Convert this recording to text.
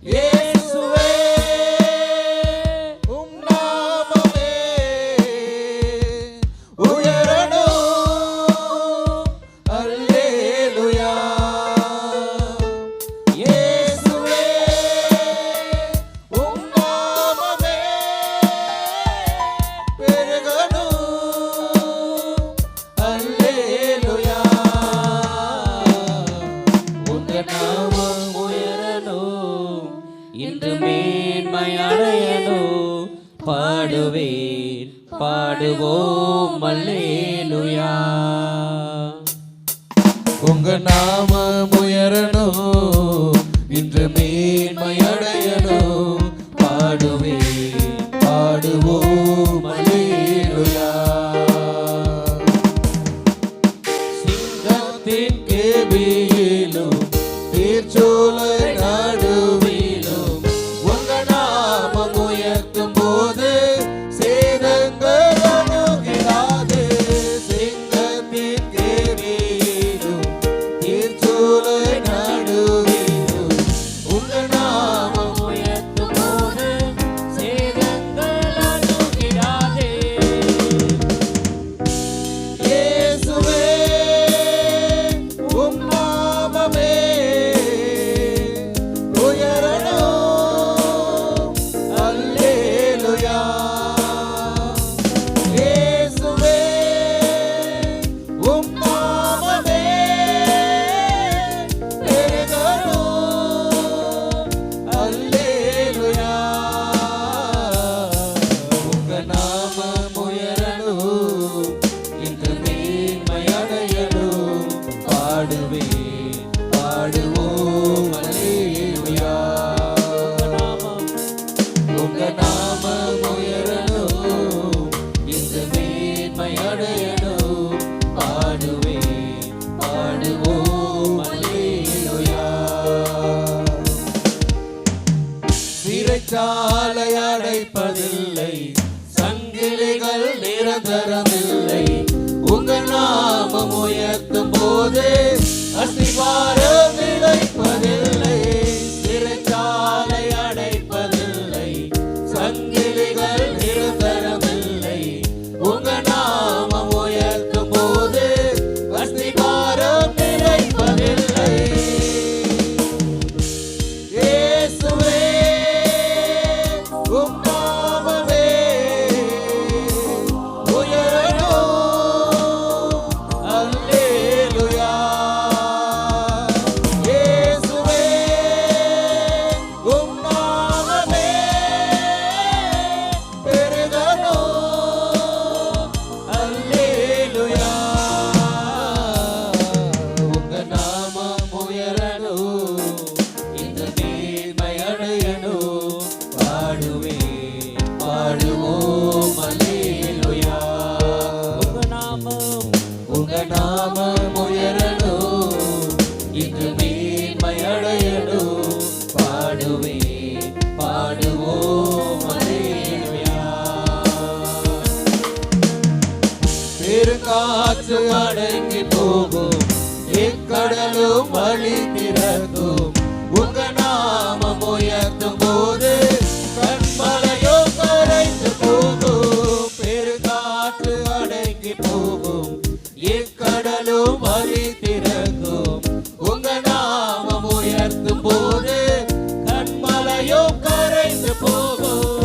Yeah. இன்று மேன்மை பாடுவேன் பாடுவோம் மல்லேலுயா உங்க நாம உயரணும் இன்று மேன்மை பாடுவேன் பாடுவோம் பாடுவே பாடுவோம் அல்லேலூயா உங்க நாமம் உயரணும் இன்று மேன்மை அடையணும். பாடுவே பாடுவோம் அல்லேலூயா சிறைச்சாலை அடைப்பதில்லை உயர்த்தும் போது அஸ்திவாரம் நாமம் உங்க நாமம் உயரணும். இந்த மேன்மை பாடுவே பாடுவோம் பெருங்காற்று அடங்கி போகும். எக்கடலும் வழி திறக்கும். உங்க நாமம் உயர்த்தும் போது கண்மலையோ கரைந்து போகும். பெருங்காற்று அடங்கி போகும். oh, oh.